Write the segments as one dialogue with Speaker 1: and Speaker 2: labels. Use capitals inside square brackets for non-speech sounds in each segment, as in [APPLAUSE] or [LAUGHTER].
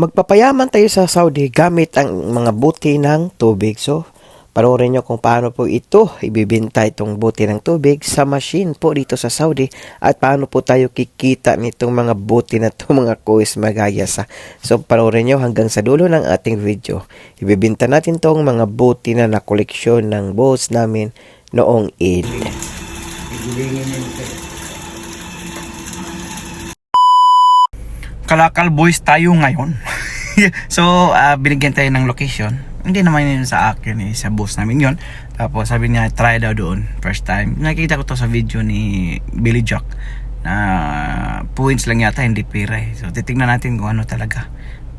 Speaker 1: Magpapayaman tayo sa Saudi gamit ang mga buti ng tubig. So, panoorin nyo kung paano po ito ibibinta itong buti ng tubig sa machine po dito sa Saudi at paano po tayo kikita nitong mga buti na to [LAUGHS] mga kuis magayasa. So, panoorin nyo hanggang sa dulo ng ating video. Ibibinta natin tong mga buti na nakoleksyon ng boats namin noong Eid.
Speaker 2: Kalakal boys tayo ngayon. [LAUGHS] so, ah, binigyan tayo ng location. Hindi naman yun sa akin eh, sa boss namin yun. Tapos sabi niya, try daw doon. First time. Nakita ko to sa video ni Billy Jock na points lang yata, hindi pira eh. So, titignan natin kung ano talaga.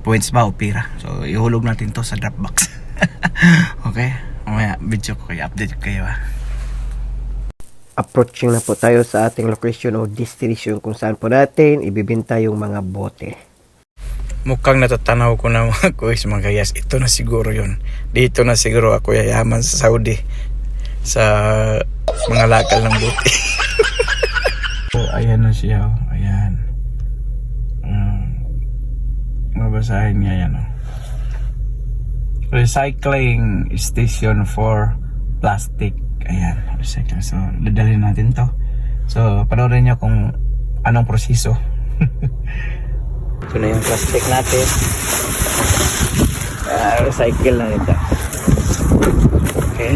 Speaker 2: Points ba o pira. So, ihulog natin to sa Dropbox. [LAUGHS] okay? Mamaya, video ko kayo, update ko kayo ah.
Speaker 1: Approaching na po tayo sa ating location o destination kung saan po natin ibibinta yung mga bote.
Speaker 2: Mukhang natatanaw ko na [LAUGHS] mga kuis mga gayas. Ito na siguro yon. Dito na siguro ako yayaman sa Saudi. Sa mga lakal ng buti. [LAUGHS] oh, ayan na siya. Oh. Ayan. Um, mabasahin niya yan. Oh. Recycling Station for Plastic. Ayan. Recycling. So, dadalhin natin to. So, panoorin niyo kung anong proseso. [LAUGHS] Ito na yung plastic natin. Ah, recycle na ito. Okay.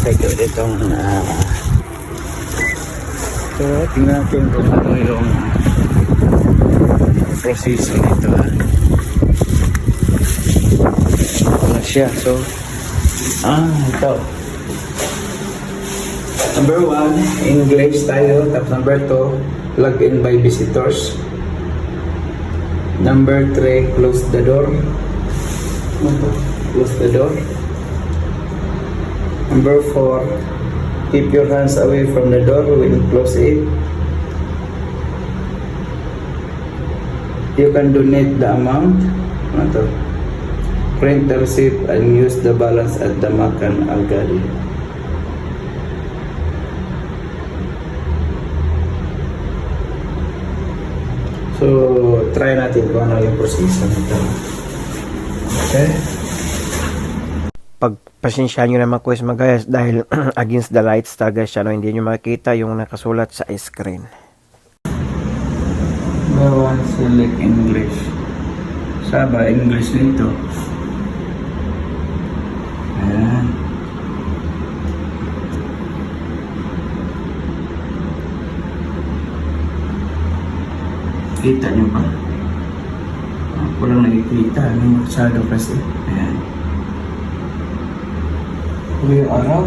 Speaker 2: Recycle itong uh, so, tingnan natin kung ano yung proseso nito. ah. Ito na siya. So, ah, ito. Number one, English tayo. Tapos number two, plug in by visitors. Number 3, close the door. Close the door. Number 4, keep your hands away from the door when you close it. You can donate the amount. Ano? Print the receipt and use the balance at the Makan Al-Ghali. Try natin kung ano yung proseso nito. Okay?
Speaker 1: Pagpasensyahan nyo naman kuis mga guys dahil [CLEARS THROAT] against the lights talaga siya no hindi nyo makita yung nakasulat sa screen.
Speaker 2: Number one, select English. Saba, English nito. Ayan. Kita nyo ba? Ako lang nakikita. Ano masyado kasi. Ayan. Ito yung araw.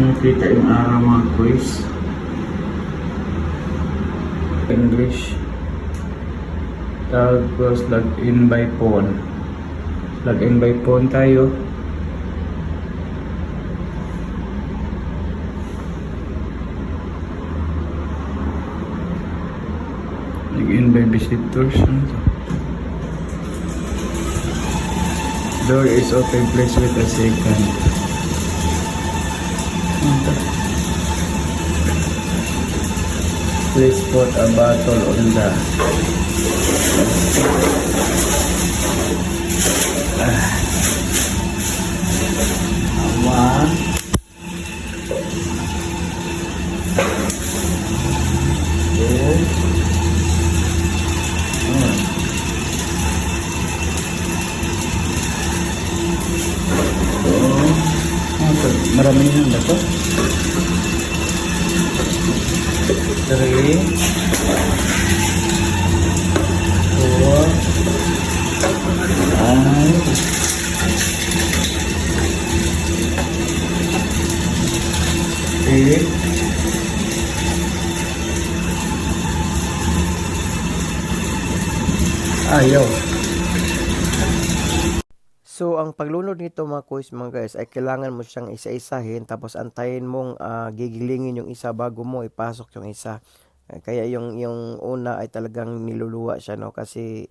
Speaker 2: Nakikita yung araw mga quiz. English. Tapos log in by phone. Log in by phone tayo. In by visitors. To? Door is open. Please wait a second. Please put a bottle on the Marami na ba to? Three. Four.
Speaker 1: So, ang paglunod nito mga kuis mga guys ay kailangan mo siyang isa-isahin tapos antayin mong ah, gigilingin yung isa bago mo ipasok yung isa. Eh, Kaya yung yung una ay talagang niluluwa siya no kasi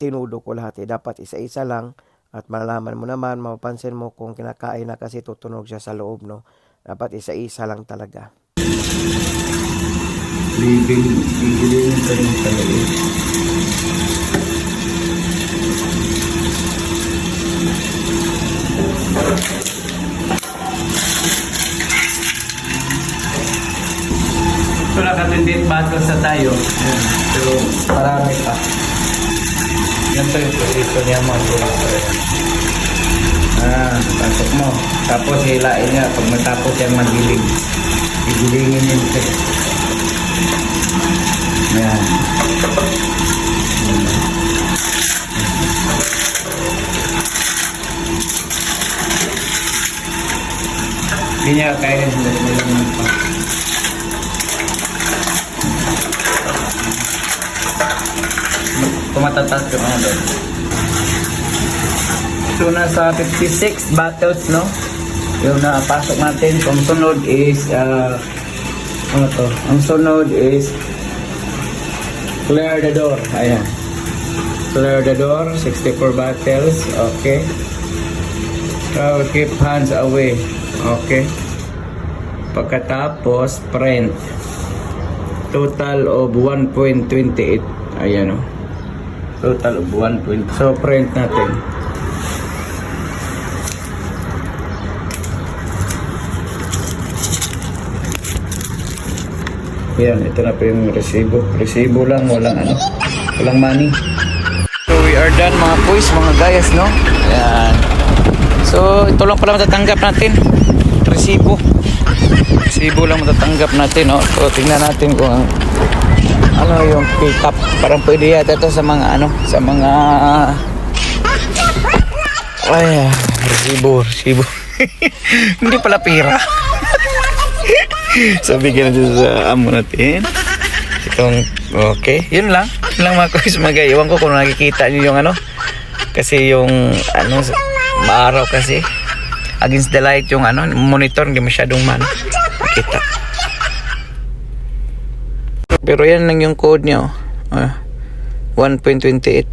Speaker 1: tinudo ko lahat eh. Dapat isa-isa lang at malalaman mo naman, mapapansin mo kung kinakain na kasi tutunog siya sa loob no. Dapat isa-isa lang talaga.
Speaker 2: Living, gigilingin ka ng talaga. Battles na tayo. Ayan. So, marami pa. Ganito yung proseso niya mga. Ah, pasok mo. Tapos hilain niya. Pag matapos yan magiling. Igilingin niya ito. Ayan. Hindi niya kaya sila nilang pa. Tumatatas yung ano doon. So nasa 56 battles no? Yung napasok natin. So, ang sunod is uh, ano to? Ang sunod is Clear the door. Ayan. Clear the door. 64 battles. Okay. So, keep hands away. Okay. Pagkatapos, print. Total of 1.28. Ayan o. Total of 1.20. So, print natin. Yan, ito na po yung resibo. Resibo lang, walang ano, walang money. So we are done mga boys, mga guys, no? Yan. So ito lang pala matatanggap natin. Resibo. Resibo lang matatanggap natin, no? So tingnan natin kung ano yung pick up. Parang pwede yata ito sa mga ano, sa mga ay, resibo, resibo. [LAUGHS] Hindi pala pera. so [LAUGHS] bigyan natin sa amo natin itong okay yun lang yun lang mga kuys mga guys. Ewan ko kung nakikita niyo yung ano kasi yung ano maaraw kasi against the light yung ano monitor hindi masyadong man makita pero yan lang yung code niya oh. Ah, 1.28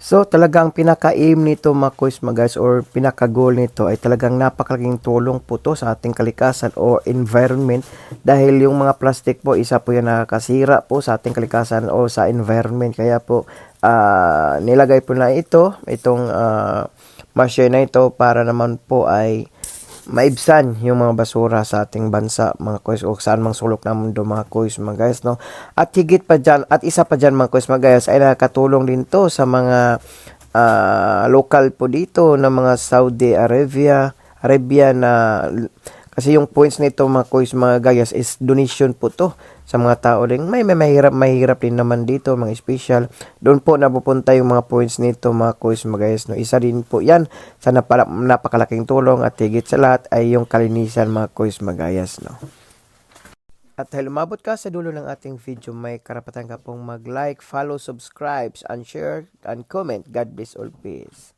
Speaker 1: So talagang pinaka-aim nito mga kuys mga guys or pinaka-goal nito ay talagang napakalaking tulong po to sa ating kalikasan o environment dahil yung mga plastic po isa po yan nakakasira po sa ating kalikasan o sa environment kaya po ah, nilagay po na ito itong uh, machine na ito para naman po ay maibsan yung mga basura sa ating bansa mga kuys o saan mang sulok ng mundo mga kuys mga guys no? At higit pa dyan at isa pa dyan mga kuys mga guys ay nakatulong din to sa mga ah, local po dito ng mga Saudi Arabia Arabia na kasi yung points nito mga kuys mga guys is donation po to sa mga tao din may, may mahirap mahirap din naman dito mga special. Doon po napupunta yung mga points nito mga kuys mga guys no? Isa din po yan sa napala, napakalaking tulong at higit sa lahat ay yung kalinisan mga kuys mga guys no? At dahil umabot ka sa dulo ng ating video, may karapatan ka pong mag-like, follow, subscribe, and share, and comment. God bless all. Peace.